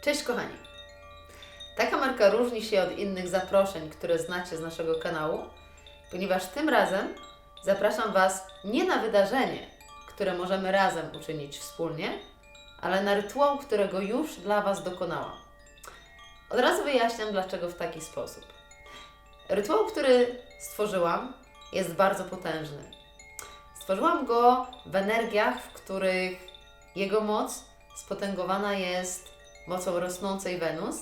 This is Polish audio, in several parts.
Cześć kochani! Taka marka różni się od innych zaproszeń, które znacie z naszego kanału, ponieważ tym razem zapraszam Was nie na wydarzenie, które możemy razem uczynić wspólnie, ale na rytuał, którego już dla Was dokonałam. Od razu wyjaśniam, dlaczego w taki sposób. Rytuał, który stworzyłam, jest bardzo potężny. Stworzyłam go w energiach, w których jego moc spotęgowana jest mocą rosnącej Wenus,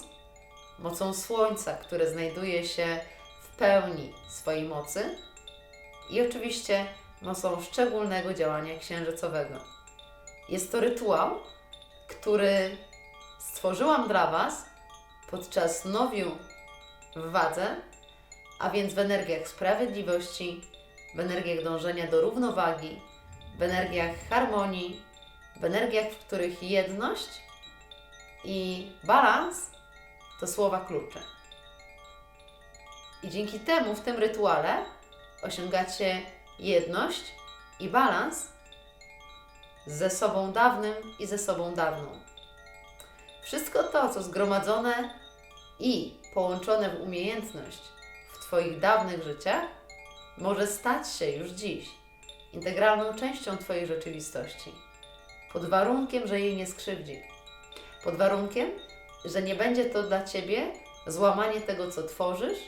mocą Słońca, które znajduje się w pełni swojej mocy i oczywiście mocą szczególnego działania księżycowego. Jest to rytuał, który stworzyłam dla Was podczas nowiu w wadze, a więc w energiach sprawiedliwości, w energiach dążenia do równowagi, w energiach harmonii, w energiach, w których jedność i balans to słowa klucze. I dzięki temu w tym rytuale osiągacie jedność i balans ze sobą dawnym i ze sobą dawną. Wszystko to, co zgromadzone i połączone w umiejętność w Twoich dawnych życiach, może stać się już dziś integralną częścią Twojej rzeczywistości, pod warunkiem, że jej nie skrzywdzi pod warunkiem, że nie będzie to dla Ciebie złamanie tego, co tworzysz,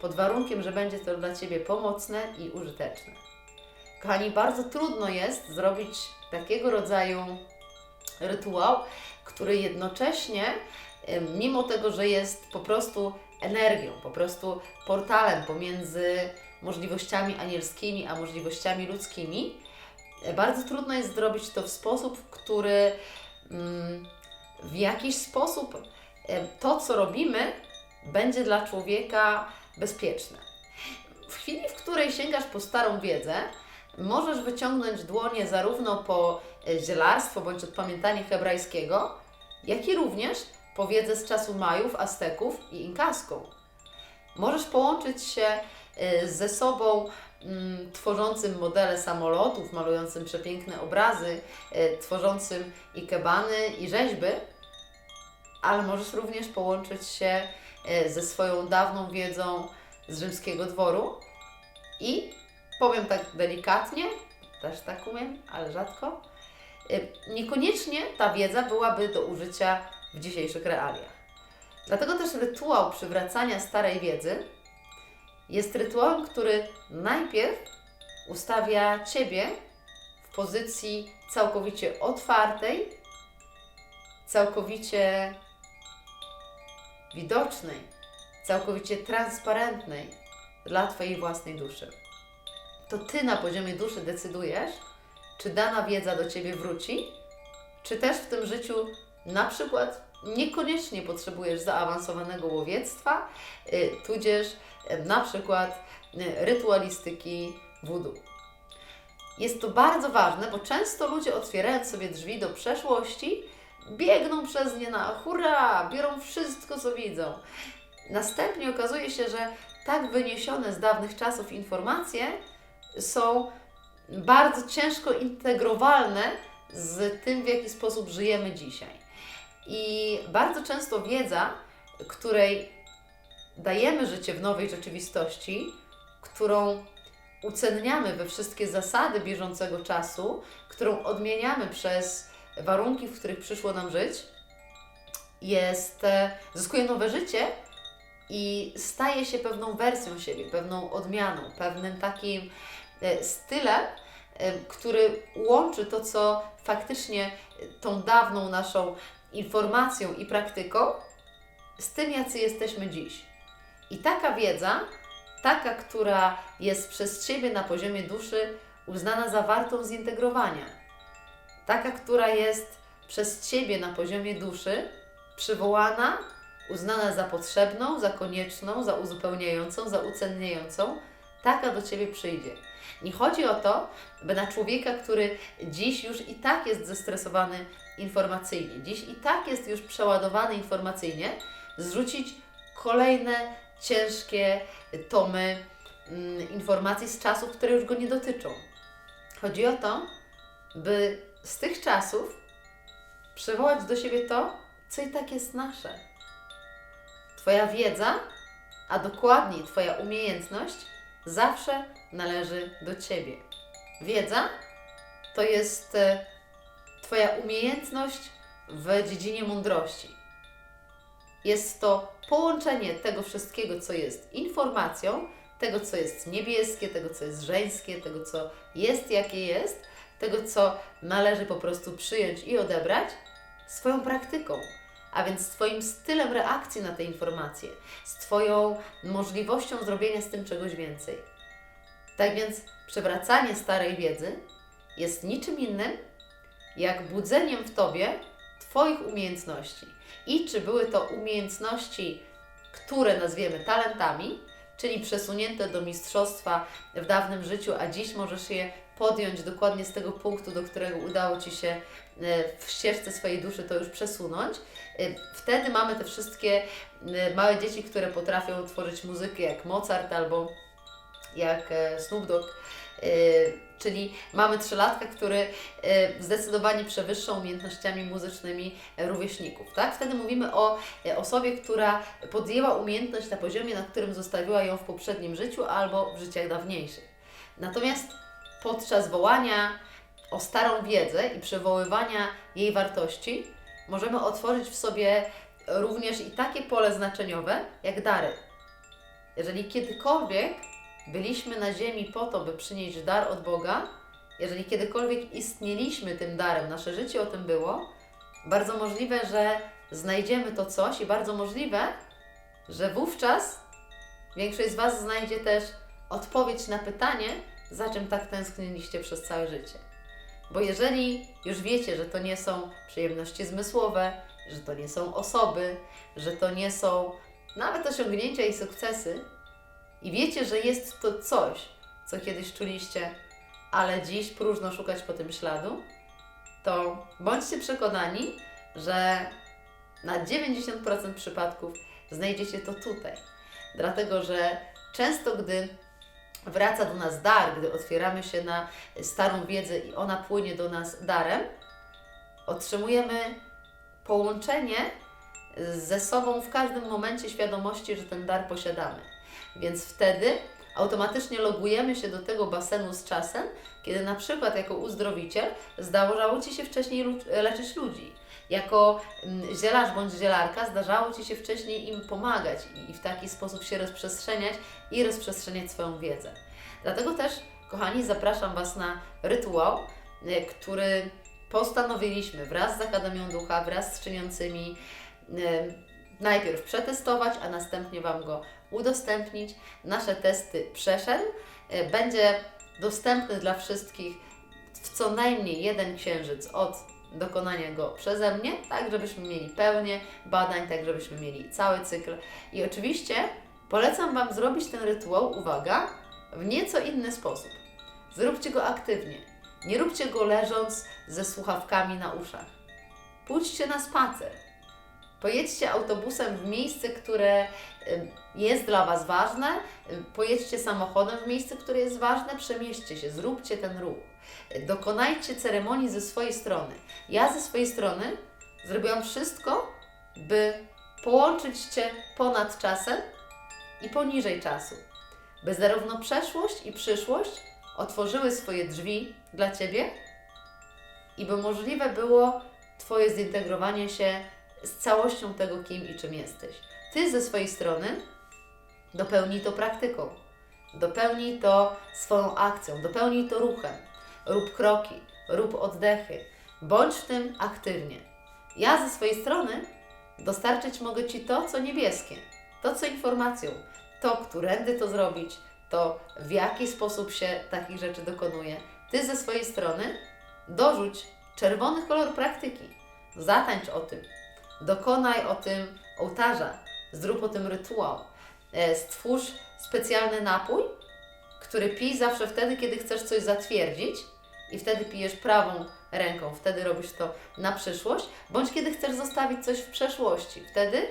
pod warunkiem, że będzie to dla Ciebie pomocne i użyteczne. Kochani, bardzo trudno jest zrobić takiego rodzaju rytuał, który jednocześnie, mimo tego, że jest po prostu energią, po prostu portalem pomiędzy możliwościami anielskimi a możliwościami ludzkimi, bardzo trudno jest zrobić to w sposób, który. Mm, w jakiś sposób to, co robimy, będzie dla człowieka bezpieczne. W chwili, w której sięgasz po starą wiedzę, możesz wyciągnąć dłonie zarówno po e, zielarstwo bądź odpamiętanie hebrajskiego, jak i również po wiedzę z czasu Majów, Azteków i Inkaską. Możesz połączyć się e, ze sobą tworzącym modele samolotów, malującym przepiękne obrazy, tworzącym ikebany i rzeźby, ale możesz również połączyć się e, ze swoją dawną wiedzą z rzymskiego dworu i powiem tak delikatnie, też tak umiem, ale rzadko, e, niekoniecznie ta wiedza byłaby do użycia w dzisiejszych realiach. Dlatego też rytuał przywracania starej wiedzy jest rytuałem, który najpierw ustawia Ciebie w pozycji całkowicie otwartej, całkowicie widocznej, całkowicie transparentnej dla Twojej własnej duszy. To Ty na poziomie duszy decydujesz, czy dana wiedza do Ciebie wróci, czy też w tym życiu na przykład niekoniecznie potrzebujesz zaawansowanego łowiectwa, y, tudzież y, na przykład y, rytualistyki voodoo. Jest to bardzo ważne, bo często ludzie otwierają sobie drzwi do przeszłości, biegną przez nie na hurra, biorą wszystko, co widzą. Następnie okazuje się, że tak wyniesione z dawnych czasów informacje są bardzo ciężko integrowalne z tym, w jaki sposób żyjemy dzisiaj. I bardzo często wiedza, której dajemy życie w nowej rzeczywistości, którą ucenniamy we wszystkie zasady bieżącego czasu, którą odmieniamy przez warunki, w których przyszło nam żyć, jest, e, zyskuje nowe życie i staje się pewną wersją siebie, pewną odmianą, pewnym takim e, stylem, e, który łączy to, co faktycznie tą dawną naszą informacją i praktyką, z tym, jacy jesteśmy dziś. I taka wiedza, taka, która jest przez Ciebie na poziomie duszy uznana za wartą zintegrowania taka, która jest przez Ciebie na poziomie duszy przywołana, uznana za potrzebną, za konieczną, za uzupełniającą, za ucenniającą, taka do Ciebie przyjdzie. Nie chodzi o to, by na człowieka, który dziś już i tak jest zestresowany informacyjnie, dziś i tak jest już przeładowany informacyjnie, zrzucić kolejne ciężkie tomy mm, informacji z czasów, które już go nie dotyczą. Chodzi o to, by z tych czasów przywołać do siebie to, co i tak jest nasze. Twoja wiedza, a dokładniej Twoja umiejętność, zawsze należy do Ciebie. Wiedza to jest e, Twoja umiejętność w dziedzinie mądrości. Jest to połączenie tego wszystkiego, co jest informacją, tego, co jest niebieskie, tego, co jest żeńskie, tego, co jest, jakie jest, tego, co należy po prostu przyjąć i odebrać, swoją praktyką, a więc z Twoim stylem reakcji na te informacje, z Twoją możliwością zrobienia z tym czegoś więcej. Tak więc przywracanie starej wiedzy jest niczym innym, jak budzeniem w Tobie Twoich umiejętności. I czy były to umiejętności, które nazwiemy talentami, czyli przesunięte do mistrzostwa w dawnym życiu, a dziś możesz je podjąć dokładnie z tego punktu, do którego udało Ci się e, w ścieżce swojej duszy to już przesunąć. E, Wtedy mamy te wszystkie e, małe dzieci, które potrafią tworzyć muzykę jak Mozart albo jak Snoop Dogg. Czyli mamy trzylatka, który zdecydowanie przewyższa umiejętnościami muzycznymi rówieśników. Tak? Wtedy mówimy o osobie, która podjęła umiejętność na poziomie, na którym zostawiła ją w poprzednim życiu albo w życiach dawniejszych. Natomiast podczas wołania o starą wiedzę i przywoływania jej wartości, możemy otworzyć w sobie również i takie pole znaczeniowe jak dary. Jeżeli kiedykolwiek byliśmy na ziemi po to, by przynieść dar od Boga, jeżeli kiedykolwiek istnieliśmy tym darem, nasze życie o tym było, bardzo możliwe, że znajdziemy to coś i bardzo możliwe, że wówczas większość z Was znajdzie też odpowiedź na pytanie, za czym tak tęskniliście przez całe życie. Bo jeżeli już wiecie, że to nie są przyjemności zmysłowe, że to nie są osoby, że to nie są nawet osiągnięcia i sukcesy, i wiecie, że jest to coś, co kiedyś czuliście, ale dziś próżno szukać po tym śladu, to bądźcie przekonani, że na 90% przypadków znajdziecie to tutaj. Dlatego, że często, gdy wraca do nas dar, gdy otwieramy się na starą wiedzę i ona płynie do nas darem, otrzymujemy połączenie ze sobą w każdym momencie świadomości, że ten dar posiadamy. Więc wtedy automatycznie logujemy się do tego basenu z czasem, kiedy na przykład jako uzdrowiciel zdarzało Ci się wcześniej leczyć ludzi. Jako mm, zielarz bądź zielarka zdarzało Ci się wcześniej im pomagać i, w taki sposób się rozprzestrzeniać i rozprzestrzeniać swoją wiedzę. Dlatego też, kochani, zapraszam Was na rytuał, y, który postanowiliśmy wraz z Akademią Ducha, wraz z czyniącymi y, najpierw przetestować, a następnie Wam go udostępnić. Nasze testy przeszedł. E, Będzie dostępny dla wszystkich w co najmniej jeden księżyc od dokonania go przeze mnie, tak żebyśmy mieli pełnię badań, tak żebyśmy mieli cały cykl. I oczywiście polecam Wam zrobić ten rytuał, uwaga, w nieco inny sposób. Zróbcie go aktywnie. Nie róbcie go leżąc ze słuchawkami na uszach. Pójdźcie na spacer. Pojedźcie autobusem w miejsce, które ym, jest dla Was ważne, pojedźcie samochodem w miejsce, które jest ważne, przemieście się, zróbcie ten ruch. Y, Dokonajcie ceremonii ze swojej strony. Ja ze swojej strony zrobiłam wszystko, by połączyć Cię ponad czasem i poniżej czasu. By zarówno przeszłość i przyszłość otworzyły swoje drzwi dla Ciebie i by możliwe było Twoje zintegrowanie się z całością tego, kim i czym jesteś. Ty ze swojej strony dopełnij to praktyką, dopełnij to swoją akcją, dopełnij to ruchem. Rób kroki, rób oddechy, bądź w tym aktywnie. Ja ze swojej strony dostarczyć mogę Ci to, co niebieskie, to, co informacją, to, którędy to zrobić, to w jaki sposób się takich rzeczy dokonuje. Ty ze swojej strony dorzuć czerwony kolor praktyki, zatańcz o tym, dokonaj o tym ołtarza, zrób o tym rytuał, E, stwórz specjalny napój, który pij zawsze wtedy, kiedy chcesz coś zatwierdzić i wtedy pijesz prawą ręką, wtedy robisz to na przyszłość, bądź kiedy chcesz zostawić coś w przeszłości, wtedy,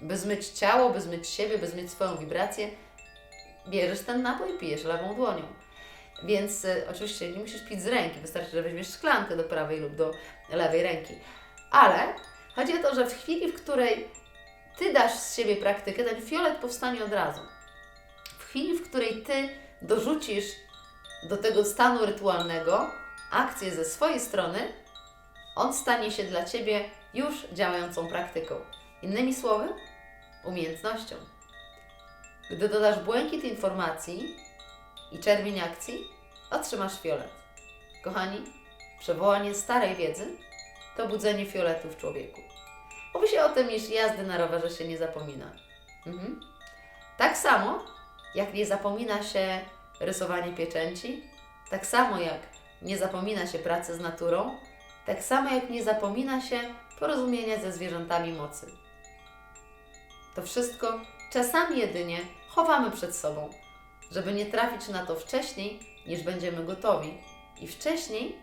by zmyć ciało, by zmyć siebie, by zmyć swoją wibrację, bierzesz ten napój i pijesz lewą dłonią. Więc y, oczywiście nie musisz pić z ręki, wystarczy, że weźmiesz szklankę do prawej lub do lewej ręki. Ale Chodzi o to, że w chwili, w której Ty dasz z siebie praktykę, ten fiolet powstanie od razu. W chwili, w której Ty dorzucisz do tego stanu rytualnego akcję ze swojej strony, on stanie się dla Ciebie już działającą praktyką. Innymi słowy, umiejętnością. Gdy dodasz błękit informacji i czerwień akcji, otrzymasz fiolet. Kochani, przywołanie starej wiedzy to budzenie fioletu w człowieku. Mówi się o tym, iż jazdy na rowerze się nie zapomina. Mhm. Tak samo, jak nie zapomina się rysowanie pieczęci, tak samo jak nie zapomina się pracy z naturą, tak samo jak nie zapomina się porozumienia ze zwierzętami mocy. To wszystko czasami jedynie chowamy przed sobą, żeby nie trafić na to wcześniej, niż będziemy gotowi i wcześniej,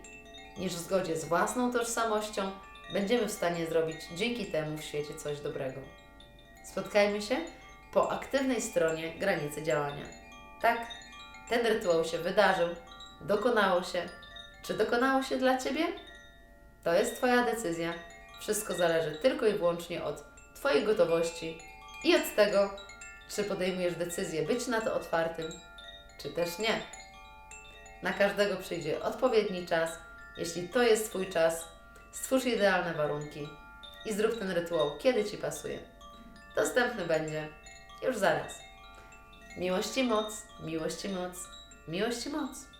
niż w zgodzie z własną tożsamością będziemy w stanie zrobić dzięki temu w świecie coś dobrego. Spotkajmy się po aktywnej stronie granicy działania. Tak, ten rytuał się wydarzył, dokonało się. Czy dokonało się dla Ciebie? To jest Twoja decyzja. Wszystko zależy tylko i wyłącznie od Twojej gotowości i od tego, czy podejmujesz decyzję być na to otwartym, czy też nie. Na każdego przyjdzie odpowiedni czas. Jeśli to jest Twój czas, stwórz idealne warunki i zrób ten rytuał, kiedy Ci pasuje. Dostępny będzie już zaraz. Miłości moc, miłości moc, miłości moc.